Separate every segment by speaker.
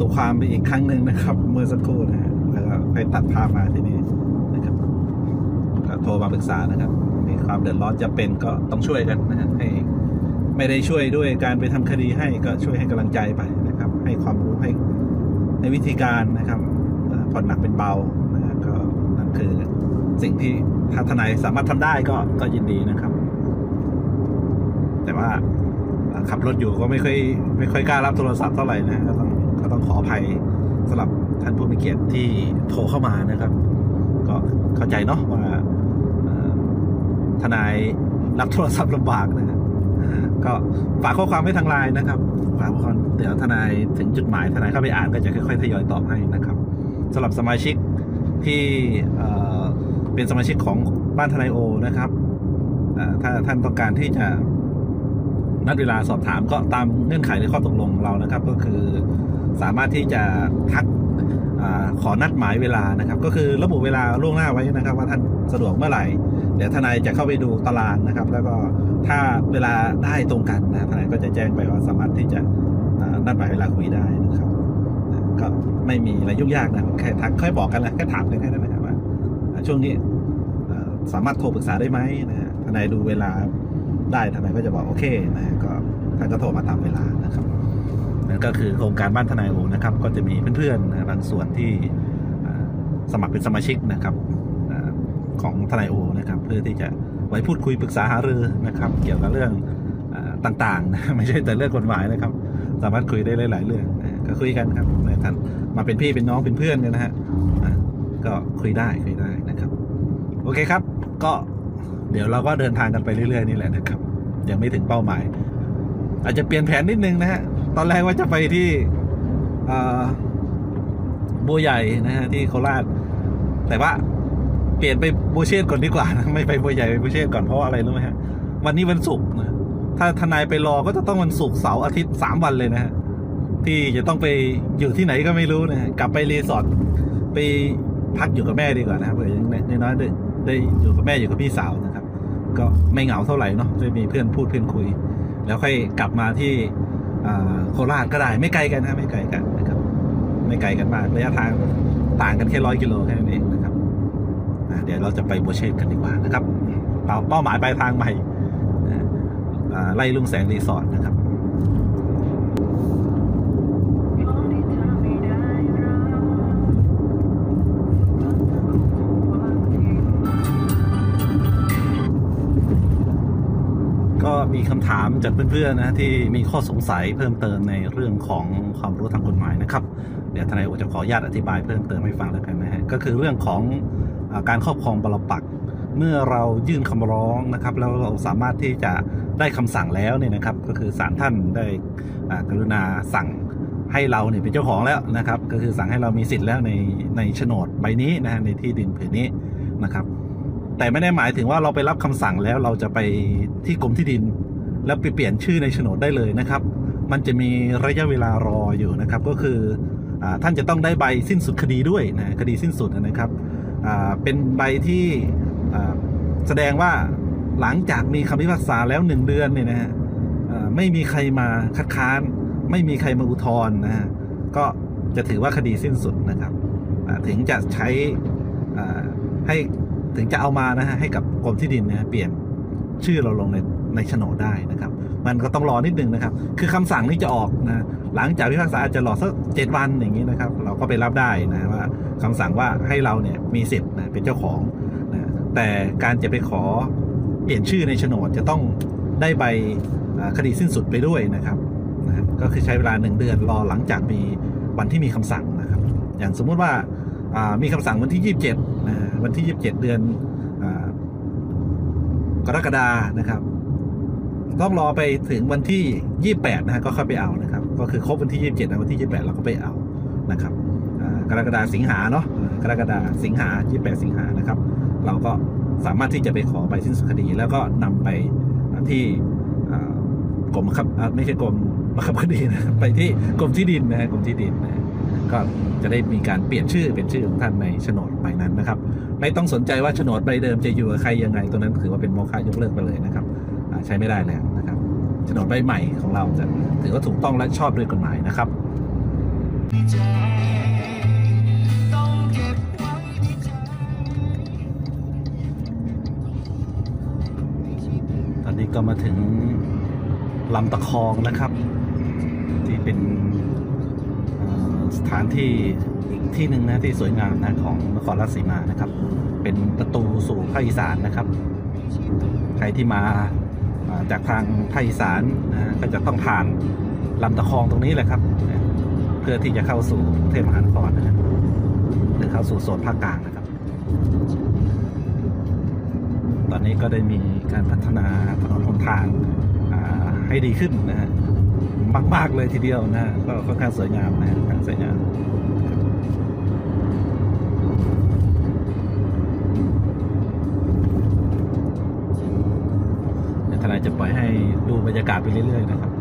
Speaker 1: ตัวความไปอีกครั้งหนึ่งนะครับ เมื่อสักครู่นะฮะแล้วก็ไปตัดภาพมาที่นี่นะครับก็โทรมาปรึกษานะครับ มีความเดือดร้อนจะเป็นก็ต้องช่วยกันนะฮะให้ไม่ได้ช่วยด้วยการไปทำคดีให้ก็ช่วยให้กำลังใจไปนะครับ ให้ความรู้ให้ในวิธีการนะครับผ่อนหนักเป็นเบานะฮะก็นั่นคือสิ่งที่ถ้าทนายสามารถทำได้ก็ก็ยินดีนะครับ แต่ว่าขับรถอยู่ก็ไม่ค่อยไม่ค่อยกล้ารับโทรศัพท์เท่าไหร่นะก็ต้อง ก็ต้องขออภัยสำหรับท่านผู้มีเกียรติที่โทรเข้ามานะครับ ก็เข้าใจเนาะว่าทนายรับโทรศัพท์ลำบากนะฮะก็ฝากข้อความไว้ทางไลน์นะครับฝากข้อความเดี๋ยวทนายถึงจุดหมายทนายเข้าไปอ่านก็จะค่อยๆทยอยตอบให้นะครับสำหรับสมาชิกที่เป็นสมาชิกของบ้านทนายโอนะครับถ้าท่านต้องการที่จะ นัดเวลาสอบถามก็ตามเงื่อนไขในข้อตกลงเรานะครับ ก็คือสามารถที่จะทักอขอนัดหมายเวลานะครับ ก็คือระบุเวลาล่วงหน้าไว้นะครับ ว่าท่านสะดวกเมื่อไหร่เดี๋ยวทนายจะเข้าไปดูตารางนะครับ แล้วก็ถ้าเวลาได้ตรงกันนะทนายก็จะแจ้งไปว่าสามารถที่จะนัดหมายเวลาคุยได้นะครับ ก็ไม่มีอะไรยุ่งยากนะแค่ทักค่อยบอกกันแหละแค่ถามกันแค่นั้นนะครับว่าช่วงนี้สามารถโทรปรึกษาได้ไหมนะทนายดูเวลา ได้ทนายก็จะบอกโอเคนะฮะก็ท่านก็โทรมาตามเวลานะครับนั่นก็คือโครงการบ้านทนายโอนะครับ ก็จะมีเพื่อนๆบางส่วนที่สมัครเป็นสมาชิกนะครับของทนายโอนะครับ เพื่อที่จะไว้พูดคุยปรึกษาหารือนะครับ เกี่ยวกับเรื่องต่างๆนะไม่ใช่แต่เรื่องกฎหมายนะครับ สามารถคุยได้หลาย ๆ เรื่องก็คุยกันครับท่านมาเป็นพี่เป็นน้องเป็นเพื่อนกันนะฮะก็คุยได้คุยได้นะครับ โอเคครับ ก็เดี๋ยวเราก็เดินทางกันไปเรื่อย ๆ นี่แหละนะครับ ยังไม่ถึงเป้าหมาย อาจจะเปลี่ยนแผนนิดนึงนะฮะ ตอนแรกว่าจะไปที่อ่าบัวใหญ่นะฮะที่โคราช แต่ว่าเปลี่ยนไปบัวเชษก่อนดีกว่านะไม่ไปบัวใหญ่ไปบัวเชษก่อนเพราะอะไรรู้ไหมฮะ วันนี้วันศุกร์นะถ้าทนายไปรอก็จะต้องวันศุกร์เสาร์อาทิตย์สามวันเลยนะฮะที่จะต้องไปอยู่ที่ไหนก็ไม่รู้นะฮะกลับไปรีสอร์ทไปพักอยู่กับแม่ดีกว่านะครับเผื่ออยังน้อยๆได้ได้อยู่กับแม่อยู่กับพี่สาวนะครับ ก็ไม่เหงาเท่าไหร่เนาะจะมีเพื่อนพูดเพื่อนคุย แล้วค่อยกลับมาที่โคราชก็ได้ไม่ไกลกันนะไม่ไกลกันนะครับ ไม่ไกลกันมากระยะทางต่างกันแค่ร้อยกิโลแค่นั้นเองนะครับเดี๋ยวเราจะไปบัวเชษฐ์กันดีกว่านะครับเป้าหมายปลายทางใหม่ไล่ลุงแสงรีสอร์ทนะครับ มีคำถามจากเพื่อนๆนะที่มีข้อสงสัยเพิ่มเติมในเรื่องของความรู้ทางกฎหมายนะครับ เดี๋ยวทนายโอจะขออนุญาตอธิบายเพิ่มเติมให้ฟังแล้วกันนะฮะก็คือเรื่องของอการครอบครองปรปัก เมื่อเรายื่นคำร้องนะครับ แล้วเราสามารถที่จะได้คำสั่งแล้วเนี่ยนะครับ ก็คือศาลท่านได้กรุณาสั่งให้เราเนี่ยเป็นเจ้าของแล้วนะครับ ก็คือสั่งให้เรามีสิทธิ์แล้วในในโฉนดใบนี้นะฮะในที่ดินผืนนี้นะครับ แต่ไม่ได้หมายถึงว่าเราไปรับคำสั่งแล้วเราจะไปที่กรมที่ดิน แล้วไปเปลี่ยนชื่อในโฉนดได้เลยนะครับ มันจะมีระยะเวลารออยู่นะครับ ก็คืออท่านจะต้องได้ใบสิ้นสุดคดีด้วยนะคดีสิ้นสุดนะครับเป็นใบที่แสดงว่าหลังจากมีคำพิพากษาแล้วหนึ่งเดือนเนี่ยนะฮะไม่มีใครมาคัดค้าน ไม่มีใครมาอุทธรณ์นะฮะก็จะถือว่าคดีสิ้นสุดนะครับถึงจะใช้ให้ ถึงจะเอามานะฮะให้กับกรมที่ดินนะฮะเปลี่ยนชื่อเราลงในในโฉนดได้นะครับ มันก็ต้องรอนิดนึงนะครับ คือคำสั่งนี้จะออกนะหลังจากพิพากษาอาจจะรอสักเจ็ดวันอย่างนี้นะครับ เราก็ไปรับได้นะว่าคำสั่งว่าให้เราเนี่ยมีสิทธิ์นะเป็นเจ้าของนะแต่การจะไปขอเปลี่ยนชื่อในโฉนดจะต้องได้ใบคดีสิ้นสุดไปด้วยนะครับนะก็คือใช้เวลาหนึ่งเดือนรอหลังจากมีวันที่มีคำสั่งนะครับ อย่างสมมุติว่ามีคำสั่งวันที่ 27นะ วันที่ 27 เดือนอกรกฎานะครับ ต้องรอไปถึงวันที่ 28 นะฮะก็ค่อยไปเอานะครับ ก็คือครบวันที่ 27นะวันที่ 28 เราก็ไปเอานะครับกรกฎาสิงหาเนาะกรกฎาสิงหา 28 สิงหานะครับ เราก็สามารถที่จะไปขอใบสิ้นสุดคดี แล้วก็นำไปที่กรมบังคับไม่ใช่กรมบังคับคดีนะไปที่กรมที่ดินนะฮะกรมที่ดินนะ ก็จะได้มีการเปลี่ยนชื่อเป็นชื่อของท่านในโฉนดใบนั้นนะครับ ไม่ต้องสนใจว่าโฉนดใบเดิมจะอยู่กับใครยังไงตัวนั้นถือว่าเป็นโมฆะยกเลิกไปเลยนะครับใช้ไม่ได้แล้วนะครับโฉนดใบใหม่ของเราจะถือว่าถูกต้องและชอบด้วยกฎหมายนะครับตอนนี้ก็มาถึงลำตะคองนะครับ ที่เป็น สถานที่อีกที่หนึ่งนะที่สวยงามนะของนครราชสีมานะครับ เป็นประตูสู่ภาคอีสานนะครับ ใครที่มาจากทางภาคอีสานนะก็จะต้องผ่านลำตะคองตรงนี้แหละครับ เพื่อที่จะเข้าสู่กรุงเทพมหานครนะครับหรือเข้าสู่โซนภาคกลางนะครับ ตอนนี้ก็ได้มีการพัฒนาถนนหนทางให้ดีขึ้นนะฮะ มาก ๆ เลยทีเดียวนะก็ค่อนข้างสวยงามนะค่อนข้างสวยงามเดี๋ยวทนายจะปล่อยให้ดูบรรยากาศไปเรื่อย ๆ นะครับ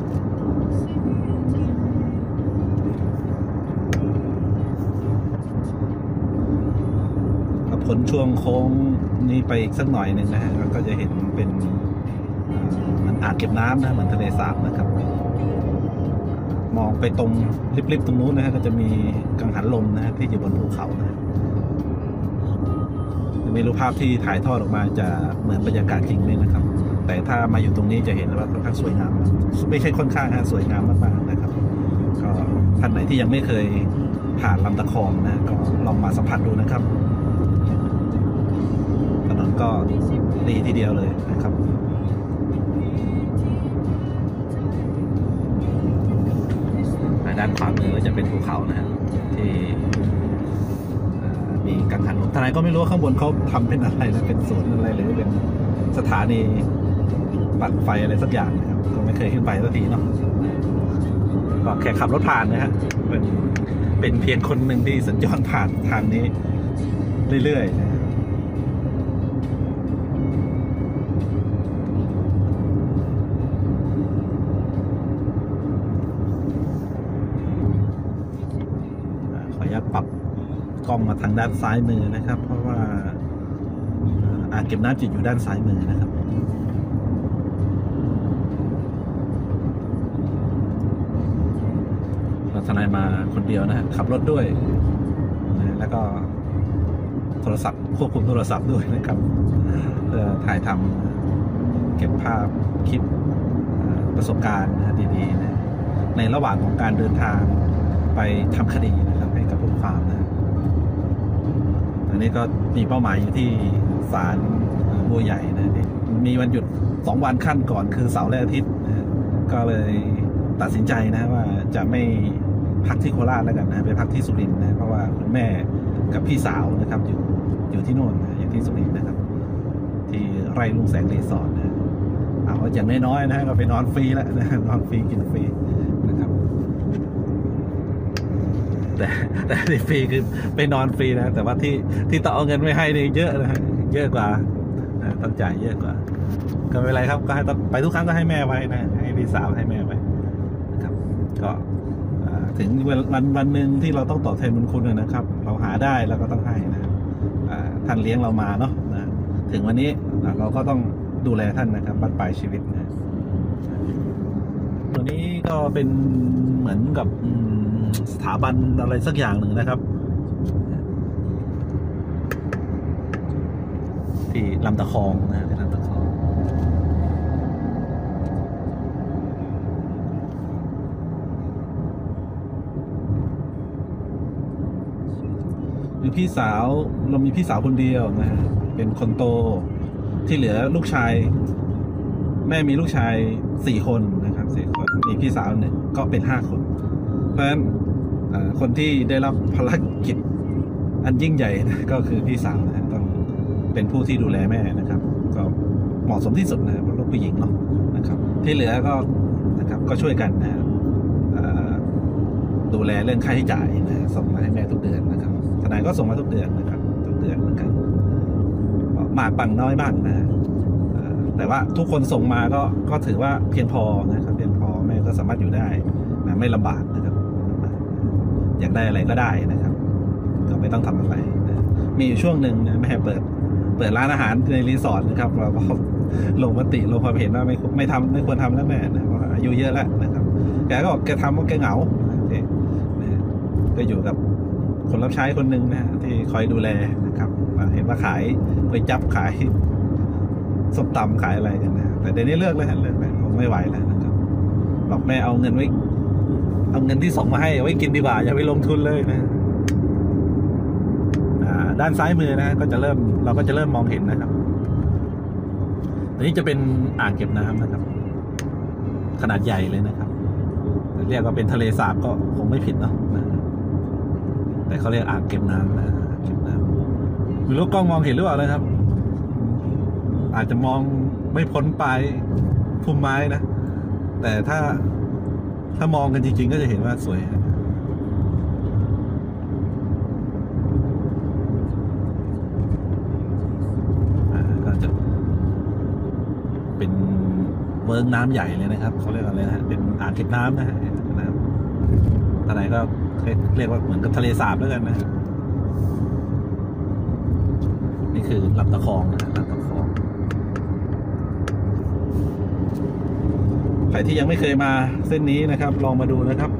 Speaker 1: พ้นช่วงโค้งนี้ไปอีกสักหน่อยหนึ่งนะฮะก็จะเห็นเป็นมันอ่างเก็บน้ำนะเหมือนทะเลสาบนะครับ มองไปตรงริบๆตรงนู้นนะฮะก็จะมีกังหันลมนะฮะที่อยู่บนภูเขานะฮะไม่รู้ภาพที่ถ่ายทอดออกมาจะเหมือนบรรยากาศจริงไหมนะครับ แต่ถ้ามาอยู่ตรงนี้จะเห็นว่าค่อนข้างสวยงาม ไม่ใช่ค่อนข้างฮะสวยงามมากๆนะครับ ก็ท่านไหนที่ยังไม่เคยผ่านลำตะคองนะก็ลองมาสัมผัสดูนะครับถนนก็ดีทีเดียวเลยนะครับ ด้านขวามือก็จะเป็นภูเขานะฮะที่มีกังหันลมทนายก็ไม่รู้ว่าข้างบนเขาทำเป็นอะไรนะเป็นสวนอะไรหรือเป็นสถานีปั่นไฟอะไรสักอย่างนะครับก็ไม่เคยขึ้นไปสักทีเนาะก็แค่ขับรถผ่านนะฮะเป็นเป็นเพียงคนหนึ่งที่สัญจรผ่านทางนี้เรื่อยๆนะ กล้องมาทางด้านซ้ายมือนะครับ เพราะว่าอ่างเก็บน้ำจะอยู่ด้านซ้ายมือนะครับเราทนายมาคนเดียวนะฮะขับรถด้วย แล้วก็โทรศัพท์ควบคุมโทรศัพท์ด้วยนะครับเพื่อถ่ายทำเก็บภาพคลิปประสบการณ์ดีๆนะในระหว่างของการเดินทางไปทำคดีนะครับให้กับผู้ความนะอั นนี้ก็มีเป้าหมายอยู่ที่ศาลบัวใหญ่นะที่มีวันหยุดสองวันขั้นก่อนคือเสาร์และอาทิตย์ก็เลยตัดสินใจนะว่าจะไม่พักที่โคราชแล้วกันนะไปพักที่สุรินทร์นะเพราะว่าคุณแม่กับพี่สาวนะครับอยู่อยู่ที่โน่นนะอยู่ที่สุรินทร์นะครับ ที่ไร่ลุงแสงรีสอร์ทนะเอาอย่างน้อยๆนะก็ไปนอนฟรีแล้วนะนอนฟรีกินฟรีนะครับ แต่แต่ที่ฟรีคือไปนอนฟรีนะ แต่ว่าที่ที่ต้องเอาเงินไม่ให้นี่เยอะนะเยอะกว่าต้องจ่ายเยอะกว่า ก็ไม่เป็นไรครับก็ให้ไปทุกครั้งก็ให้แม่ไว้นะให้พี่สาวให้แม่ไว้นะครับ ก็ถึงวันวันนหนึ่งที่เราต้องตอบแทนบุญคุณนะครับ เราหาได้เราก็ต้องให้นะท่านเลี้ยงเรามาเนาะนะถึงวันนี้เราก็ต้องดูแลท่านนะครับบั้นปลายชีวิตนะตัวนี้ก็เป็นเหมือนกับอืม สถาบันอะไรสักอย่างหนึ่งนะครับ ที่ลำตะคองนะที่ลำตะคองมีพี่สาวเรามีพี่สาวคนเดียวนะฮะเป็นคนโตที่เหลือลูกชาย แม่มีลูกชายสี่คนนะครับสี่คนมีพี่สาวหนึ่งก็เป็นห้าคน ราะฉะนั้นคนที่ได้รับภารกิจอันยิ่งใหญ่ก็คือพี่สาวนะต้องเป็นผู้ที่ดูแลแม่นะครับ ก็เหมาะสมที่สุดนะครับเพราะลูกผู้หญิงเนาะนะครับ ที่เหลือก็นะครับก็ช่วยกันนะดูแลเรื่องค่าใช้จ่ายนะส่งมาให้แม่ทุกเดือนนะครับทนายก็ส่งมาทุกเดือนนะครับ ทุกเดือนเหมือนกันมากบังน้อยบ้างนะแต่ว่าทุกคนส่งมาก็ก็ถือว่าเพียงพอนะครับ เพียงพอแม่ก็สามารถอยู่ได้นะไม่ลำบากนะครับ อยากได้อะไรก็ได้นะครับก็ไม่ต้องทำอะไรนะมีอยู่ช่วงหนึ่งนะแม่เปิด เปิดร้านอาหารในรีสอร์ทนะครับเราก็ลงมติลงความเห็นว่าไม่ไม่ทำไม่ควรทำแล้วแม่นะเพราะว่าอายุเยอะแล้วนะครับแกก็บอกแกทำเพราะแกเหงานะแกนะก็อยู่กับคนรับใช้คนหนึ่งนะที่คอยดูแลนะครับอ่าเห็นว่าขายก๋วยจับขายส้มตำขายอะไรกันนะแต่เดี๋ยวนี้เลิกแล้วเลิกแล้วไม่ไหวแล้วนะครับบอกแม่เอาเงินไว้ เอาเงินที่ส่งมาให้ไว้กินดีกว่า อย่าไปลงทุนเลยนะด้านซ้ายมือนะก็จะเริ่มเราก็จะเริ่มมองเห็นนะครับอันนี้จะเป็นอ่างเก็บน้ำนะครับ ขนาดใหญ่เลยนะครับ เรียกว่าเป็นทะเลสาบก็คงไม่ผิดเนาะแต่เขาเรียกอ่างเก็บน้ำนะเก็บน้ำไม่รู้กล้องมองเห็นหรือเปล่านะครับ อาจจะมองไม่พ้นปลายพุ่มไม้นะแต่ถ้า ถ้ามองกันจริงๆ ก็จะเห็นว่าสวยฮะก็จะเป็นเวิร์กน้ำใหญ่เลยนะครับ เขาเรียกอะไรนะ เป็นอ่างเก็บน้ำนะฮะน้ำทะเลก็เรียกว่าเหมือนกับทะเลสาบแล้วกันนะฮะนี่คือลำตะคองนะฮะลำตะคอง ใครที่ยังไม่เคยมาเส้นนี้นะครับ ลองมาดูนะครับ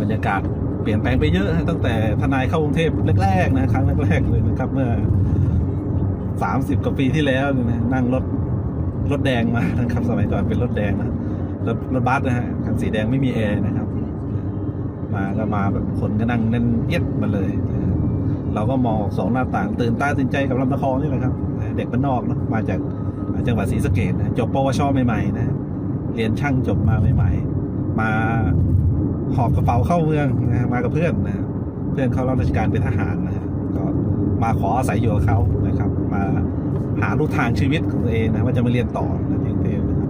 Speaker 1: บรรยากาศเปลี่ยนแปลงไปเยอะตั้งแต่ทนายเข้ากรุงเทพแรกๆนะครั้งแรกๆเลยนะครับ เมื่อสามสิบกว่าปีที่แล้วเนี่ยนะนั่งรถรถแดงมานะครับ สมัยก่อนเป็นรถแดงนะรถรถบัสนะฮะคันสีแดงไม่มีแอร์นะครับ มาก็มาแบบคนก็นั่งแน่นเอียดมาเลยเราก็มองสองหน้าต่าง ตื่นตาตื่นใจกับลำตะคองนี่แหละครับ เด็กบ้านนอกนะมาจาก จังหวัดศรีสะเกดนะจบปวชใหม่ๆนะเรียนช่างจบมาใหม่ๆ มาหอบกระเป๋าเข้าเมืองนะมากับเพื่อนนะเพื่อนเขารับราชการเป็นทหารนะก็มาขออาศัยอยู่กับเขานะครับ มาหาลู่ทางชีวิตของตัวเองนะว่าจะมาเรียนต่อนะที่กรุงเทพนะครับ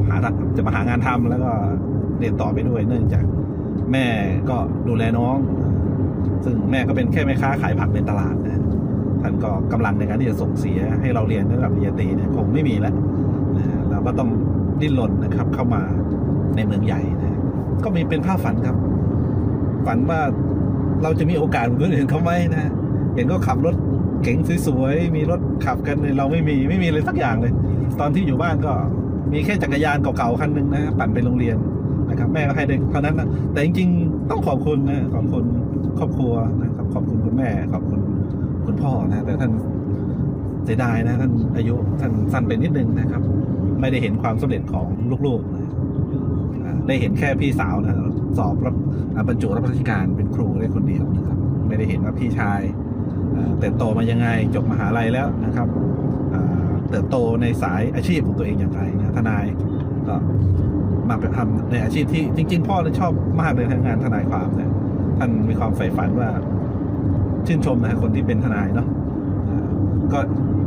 Speaker 1: มาหาจะมาหางานทำแล้วก็เรียนต่อไปด้วย เนื่องจากแม่ก็ดูแลน้อง ซึ่งแม่ก็เป็นแค่แม่ค้าขายผักในตลาดนะ ท่านก็กำลังในการที่จะส่งเสียให้เราเรียนระดับปริญญาตรีเนี่ยคงไม่มีแล้วนะเราก็ต้องดิ้นรนนะครับเข้ามาในเมืองใหญ่นะก็มีเป็นภาพฝันครับ ฝันว่าเราจะมีโอกาสเหมือนคนอื่นเขาไหมนะเห็นก็ขับรถเก๋งสวยๆมีรถขับกันเนี่ยเราไม่มีไม่มีเลยสักอย่างเลย ตอนที่อยู่บ้านก็มีแค่จักรยานเก่าๆคันหนึ่งนะปั่นไปโรงเรียนนะครับ แม่ก็ให้เด็กเท่านั้นนะแต่จริงๆ ต้องขอบคุณนะขอบคุณครอบครัวนะครับขอบคุณคุณแม่ขอบคุณ คุณพ่อนะ แต่ท่านเสียดายนะท่านอายุท่านสั้นไปนิดนึงนะครับ ไม่ได้เห็นความสำเร็จของลูกๆนะได้เห็นแค่พี่สาวนะสอบรับบรรจุรับราชการเป็นครูได้คนเดียวนะครับ ไม่ได้เห็นว่าพี่ชายเติบโตมายังไงจบมหาลัยแล้วนะครับเติบโตในสายอาชีพของตัวเองอย่างไรนะทนายก็มาไปทำในอาชีพที่จริง ๆ พ่อเลยชอบมากเลยทางงานทนายความเนี่ยท่านมีความใฝ่ฝันว่า ชื่นชมนะคนที่เป็นทนายเนาะก็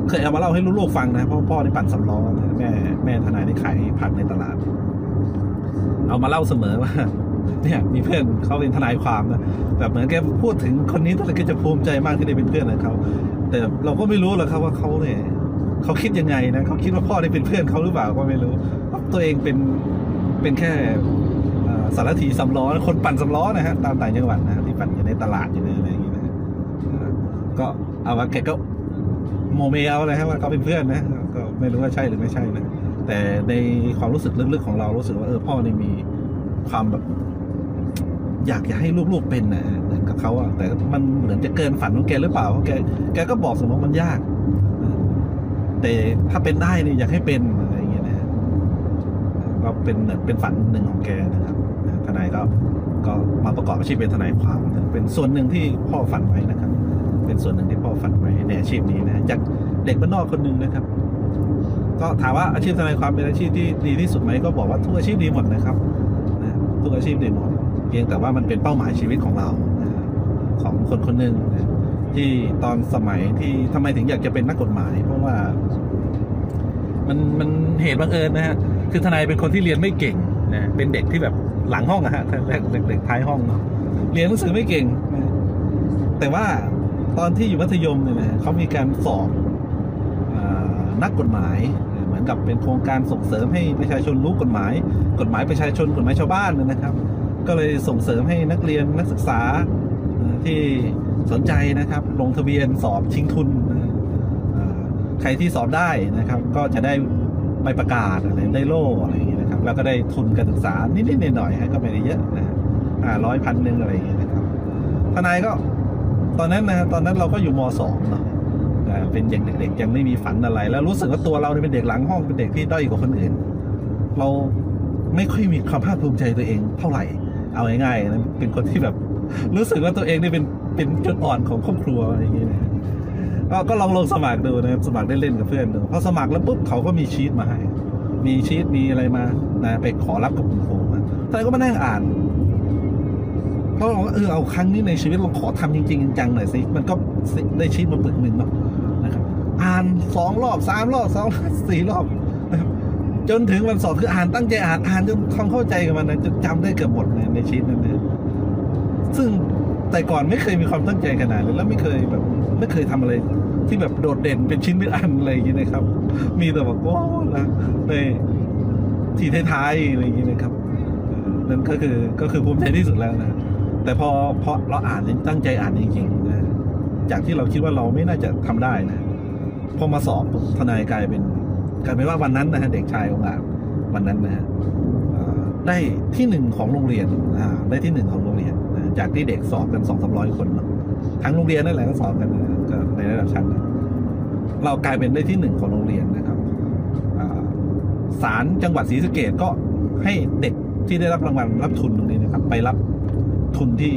Speaker 1: เคยเอามาเล่าให้ลูกๆฟังนะเพราะพ่อได้ปั่นสำล้อนะแม่แม่ทนายได้ขายผักในตลาด เอามาเล่าเสมอว่าเนี่ยมีเพื่อนเขาเป็นทนายความนะแบบเหมือนแกพูดถึงคนนี้ตอนแรกก็จะภูมิใจมากที่ได้เป็นเพื่อนกับเขาแต่เราก็ไม่รู้หรอกครับว่าเขาเนี่ยเขาคิดยังไงนะเขาคิดว่าพ่อได้เป็นเพื่อนเขาหรือเปล่าก็ไม่รู้ตัวเองเป็นเป็นแค่สารถีสำล้อคนปั่นสำล้อนะฮะตามต่างจังหวัดนะฮะที่ปั่นอยู่ในตลาดอยู่ในอะไร ก็เอาว่าแกก็โมเมเอาเลยฮะว่าเขาเป็นเพื่อนนะก็ไม่รู้ว่าใช่หรือไม่ใช่นะแต่ในความรู้สึกลึกๆของเรารู้สึกว่าเออพ่อนี่มีความแบบอยากจะให้ลูกๆเป็นนะเหมือนกับเขาอะแต่มันเหมือนจะเกินฝันของแกหรือเปล่าเพราะแกแกก็บอกสมอว่ามันยาก แต่ถ้าเป็นได้เนี่ยอยากให้เป็นอะไรอย่างเงี้ยนะก็เป็นเหมือนเป็นฝันหนึ่งของแกนะครับทนายก็ก็มาประกอบอาชีพเป็นทนายความเป็นส่วนหนึ่งที่พ่อฝันไว้นะครับ เป็นส่วนหนึ่งที่พ่อฝันไว้ในอาชีพนี้นะจากเด็กบ้านนอกคนหนึ่งนะครับ ก็ถามว่าอาชีพทนายความเป็นอาชีพที่ดีที่สุดไหมก็บอกว่าทุกอาชีพดีหมดนะครับนะทุกอาชีพดีหมดเพียงแต่ว่ามันเป็นเป้าหมายชีวิตของเรานะของคนคนหนึ่งนะที่ตอนสมัยที่ทำไมถึงอยากจะเป็นนักกฎหมาย เพราะว่า มันมันเหตุบังเอิญนะฮะคือทนายเป็นคนที่เรียนไม่เก่งนะเป็นเด็กที่แบบหลังห้องอะฮะแรกเด็กท้ายห้องเนาะเรียนหนังสือไม่เก่งนะแต่ว่า ตอนที่อยู่มัธยมเนี่ยนะเขามีการสอบอนักกฎหมายเหมือนกับเป็นโครงการส่งเสริมให้ประชาชนรู้กฎหมาย กฎหมายประชาชนกฎหมายชาวบ้านนะครับ ก็เลยส่งเสริมให้นักเรียนนักศึกษาที่สนใจนะครับ ลงทะเบียนสอบชิงทุน ใครที่สอบได้นะครับ ก็จะได้ใบประกาศอะไรได้โล่อะไรอย่างเงี้ยนะครับ แล้วก็ได้ทุนการศึกษานิดๆหน่อยๆก็ไม่ได้เยอะนะห้าร้อยพันหนึ่งอะไรอย่างเงี้ยนะครับทนายก็ ตอนนั้นนะตอนนั้นเราก็อยู่มสองเนาะเป็นยังเด็กๆยังไม่มีฝันอะไร แล้วรู้สึกว่าตัวเราเนี่ยเป็นเด็กหลังห้องเป็นเด็กที่ด้อยกว่าคนอื่น เราไม่ค่อยมีความภาคภูมิใจตัวเองเท่าไหร่ เอาง่ายๆนะเป็นคนที่แบบรู้สึกว่าตัวเองนี่เป็นเป็นจุดอ่อนของครอบครัวอะไรอย่างเงี้ยก็ก็ลองลงสมัครดูนะครับสมัครเล่นๆกับเพื่อนดูพอสมัครแล้วปุ๊บเขาก็มีชีตมาให้มีชีตมีอะไรมานะไปขอรับกับคุณครูมาทนายก็มานั่งอ่าน เขาบอกว่าเออเอาครั้งนี้ในชีวิตเราขอทำจริงๆจังๆหน่อยสิมันก็ได้ชีตมาปึกหนึ่งเนาะนะครับ อ่านสองรอบสามรอบสองสี่รอบจนถึงวันสอบคืออ่านตั้งใจอ่านอ่านจนความเข้าใจกับมันนะจนจำได้เกือบหมดเลยในชีตนั้นเลยซึ่งแต่ก่อนไม่เคยมีความตั้งใจขนาดนี้แล้วไม่เคยแบบ ไม่เคยทำอะไร ที่แบบโดดเด่นเป็นชิ้นเป็นอันอะไรอย่างเงี้ยนะครับ มีแต่แบบโอ้นะในทีท้ายๆอะไรอย่างเงี้ยนะครับนั่นก็คือก็คือภูมิใจที่สุดแล้วนะ แต่พอพอเราอ่านตั้งใจอ่านจริงๆนะจากที่เราคิดว่าเราไม่น่าจะทำได้นะพอมาสอบทนายกลายเป็นกลายเป็นว่าวันนั้นนะฮะเด็กชายองอาจวันนั้นนะฮะได้ที่หนึ่งของโรงเรียนอ่าได้ที่หนึ่งของโรงเรียนนะจากที่เด็กสอบกันสองสามร้อยคนเนอะทั้งโรงเรียนนั่นแหละก็สอบกันนะก็ในระดับชั้นนะเรากลายเป็นได้ที่หนึ่งของโรงเรียนนะครับอ่าศาลจังหวัดศรีสะเกดก็ให้เด็กที่ได้รับรางวัลรับทุนตรงนี้นะครับ ไปรับ ทุนที่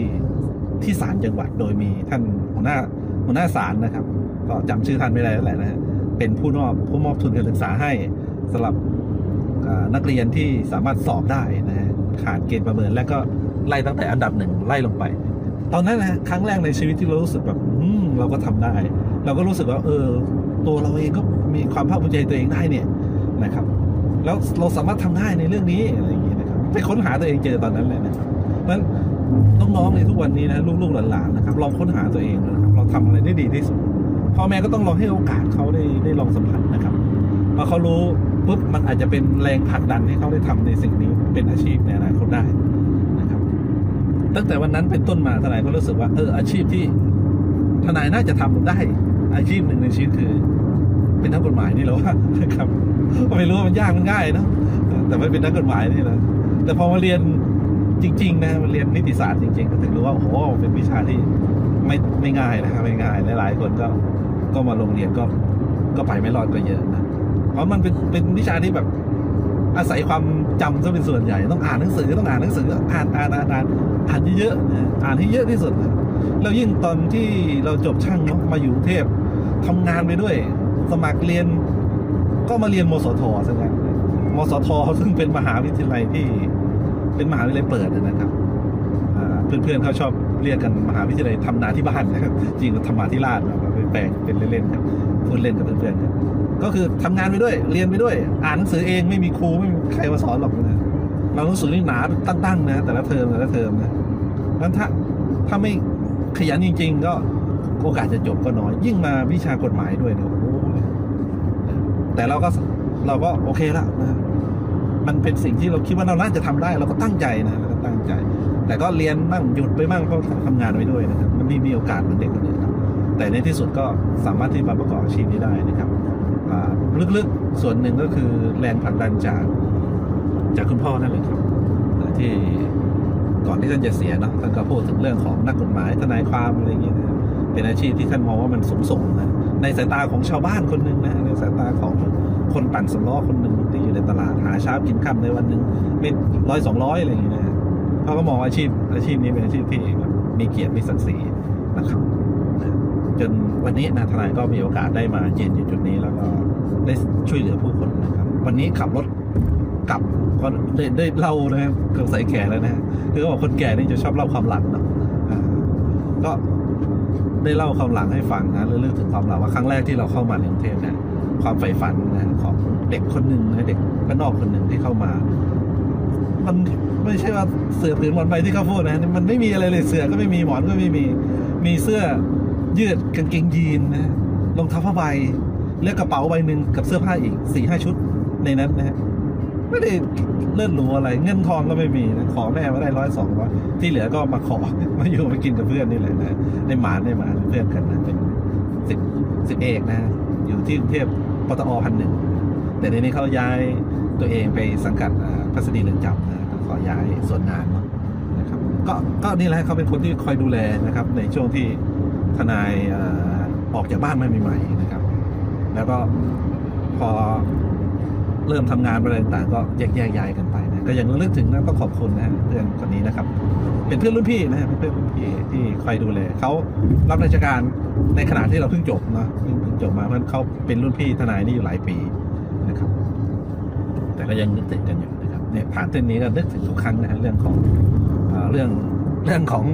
Speaker 1: ที่ศาลจังหวัดโดยมีท่านหัวหน้าหัวหน้าศาลนะครับ ก็จำชื่อท่านไม่ได้แล้วแหละนะเป็นผู้มอบผู้มอบทุนการศึกษาให้สำหรับนักเรียนที่สามารถสอบได้นะฮะขาดเกณฑ์ประเมินแล้วก็ไล่ตั้งแต่อันดับหนึ่งไล่ลงไป ตอนนั้นนะครั้งแรกในชีวิตที่เรารู้สึกแบบอืมเราก็ทำได้ เราก็รู้สึกว่า เออ ตัวเราเองก็มีความภาคภูมิใจตัวเองได้เนี่ยนะครับ แล้วเราสามารถทำได้ในเรื่องนี้อะไรอย่างนี้ยนะครับไปค้นหาตัวเองเจอตอนนั้นเลยนะครับเพราะฉะนั้น น้องๆในทุกวันนี้นะลูกๆหลานๆนะครับลองค้นหาตัวเองนะครับเราทำอะไรได้ดีที่สุดพ่อแม่ก็ต้องลองให้โอกาสเขาได้ได้ลองสัมผัสนะครับพอเขารู้ปุ๊บมันอาจจะเป็นแรงผลักดันให้เขาได้ทำในสิ่งนี้เป็นอาชีพในอนาคตได้นะครับ ตั้งแต่วันนั้นเป็นต้นมาทนายก็รู้สึกว่าเอออาชีพที่ทนายน่าจะทำได้อาชีพหนึ่งในชีวิตคือ เป็นนักกฎหมายนี่แหละว่านะครับก็ไม่รู้ว่ามันยากมันง่ายเนะแต่ไม่เป็นนักกฎหมายนี่แหละแต่พอมาเรียน จริง ๆ นะเรียนนิติศาสตร์จริงๆก็ถึงรู้ว่าโอ้โหเป็นวิชาที่ไม่ไม่ง่ายนะครับไม่ง่ายหลายๆคนก็ก็มาลงเรียนก็ก็ไปไม่รอดก็เยอะนะเพราะมันเป็นเป็นวิชาที่แบบอาศัยความจำซะเป็นส่วนใหญ่ต้องอ่านหนังสือต้องอ่านหนังสืออ่านอ่านอ่านอ่านอ่านเยอะๆอ่านให้เยอะที่สุดแล้วยิ่งตอนที่เราจบช่างเนาะมาอยู่เทพทำงานไปด้วย สมัครเรียนก็มาเรียนมสทซะงั้นมสทซึ่งเป็นมหาวิทยาลัยที่ เป็นมหาวิทยาลัยเปิดนะครับเพื่อนๆเขาชอบเรียกกันมหาวิทยาลัยทำนาที่บ้านนะครับจริงๆก็ทำมาที่ราชนะครับไปแปลงเป็นเล่นๆครับพูดเล่นกับเพื่อนๆครับก็คือทำงานไปด้วยเรียนไปด้วย อ่านหนังสือเองไม่มีครูไม่มีใครมาสอนหรอกนะเราหนังสือนี่หนาตั้งๆนะ แต่ละเทอมแต่ละเทอมนะนั้นถ้าถ้าไม่ขยันจริง ๆ ก็โอกาสจะจบก็น้อย ยิ่งมาวิชากฎหมายด้วยเนี่ยโอ้แต่เราก็เราก็โอเคละนะ มันเป็นสิ่งที่เราคิดว่าเราน่าจะทำได้เราก็ตั้งใจนะเราก็ตั้งใจ แต่ก็เรียนบ้างหยุดไปบ้างเพราะทำงานไปด้วยนะครับมันไม่มีโอกาสเหมือนเด็กคนอื่นครับแต่ในที่สุดก็สามารถที่มาประกอบอาชีพนี้ได้นะครับลึกๆส่วนหนึ่งก็คือแรงผลักดันจากจากคุณพ่อนั่นเลยครับที่ก่อนที่ท่านจะเสียเนาะท่านก็พูดถึงเรื่องของนักกฎหมายทนายความอะไรอย่างเงี้ยนะเป็นอาชีพที่ท่านมองว่ามันสูงส่งนะในสายตาของชาวบ้านคนหนึ่งนะในสายตาของคนปั่นสำล้อคนหนึ่ง ตลาดหาเช้ากินค่ำในวันหนึ่งไม่ร้อยสองร้อยอะไรอย่างเงี้ยนะเขาก็มองอาชีพอาชีพนี้เป็นอาชีพที่แบบมีเกียรติมีศักดิ์ศรีนะครับจนวันนี้นะทนายก็มีโอกาสได้มาเยืนอยู่จุดนี้แล้วก็ได้ช่วยเหลือผู้คนนะครับ วันนี้ขับรถกลับก็ได้ได้เล่านะครับเกือบใส่แก่แล้วนะฮะคือเขาบอกคนแก่นี่จะชอบเล่าความหลังเนาะก็ได้เล่าความหลังให้ฟังนะเรื่องถึงความหลังว่าครั้งแรกที่เราเข้ามาในกรุงเทพเนี่ยความใฝ่ฝันนะของ เด็กคนหนึ่งนะเด็กบ้านนอกคนหนึ่งที่เข้ามา มันไม่ใช่ว่าเสือผืนหมอนใบที่เขาพูดนะมันไม่มีอะไรเลยเสือก็ไม่มีหมอนก็ไม่มี มีเสื้อยืดกางเกงยีนนะรองเท้าผ้าใบและกระเป๋าใบหนึ่งกับเสื้อผ้าอีกสี่ห้าชุดในนั้นนะฮะไม่ได้เลื่อนรู้อะไร เงินทองก็ไม่มีนะขอแม่มาได้ร้อยสองร้อยที่เหลือก็มาขอมาอยู่มากินกับเพื่อนนี่แหละนะในหมาในหมาเพื่อนกันนะเป็นสิบสิบเอกนะ อยู่ที่กรุงเทพปตอพันหนึ่ง แต่ในนี้เขาย้ายตัวเองไปสังกัดพัสดีเรือนจำนะขอย้ายส่วนงานนาะนะครับก็ก็นี่แหละเขาเป็นคนที่คอยดูแลนะครับ ในช่วงที่ทนายออกจากบ้านมาใหม่ๆนะครับ แล้วก็พอเริ่มทำงานอะไรต่างก็แยกแยกย้ายกันไปนะก็ยังระลึกถึงนะต้องขอบคุณนะเพื่อนคนนี้นะครับ เป็นเพื่อนรุ่นพี่นะเป็นเพื่อนรุ่นพี่ที่คอยดูแลเขารับราชการในขณะที่เราเพิ่งจบนะเพิ่งจบมาเพราะเขาเป็นรุ่นพี่ทนายนี่อยู่หลายปี แต่ก็ยังนึกถึงกันอยู่นะครับเนี่ยผ่านเส้นนี้ก็นึกถึงทุกครั้งนะฮะเรื่องของเรื่องเรื่องของ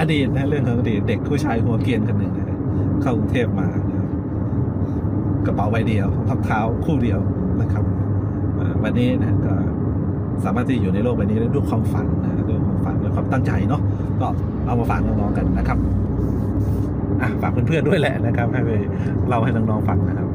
Speaker 1: อดีตนะเรื่องของอดีตเด็กผู้ชายหัวเกรียนคนหนึ่งนะเข้ากรุงเทพมานะกระเป๋าใบเดียวรองเท้าคู่เดียวนะครับวันนี้นะก็สามารถที่อยู่ในโลกใบนี้ได้ด้วยความฝันนะด้วยความฝันด้วยความตั้งใจเนาะก็เอามาฝากน้องๆกันนะครับอะฝากเพื่อนๆด้วยแหละนะครับ ให้ไปเล่าให้น้องๆฟังนะครับ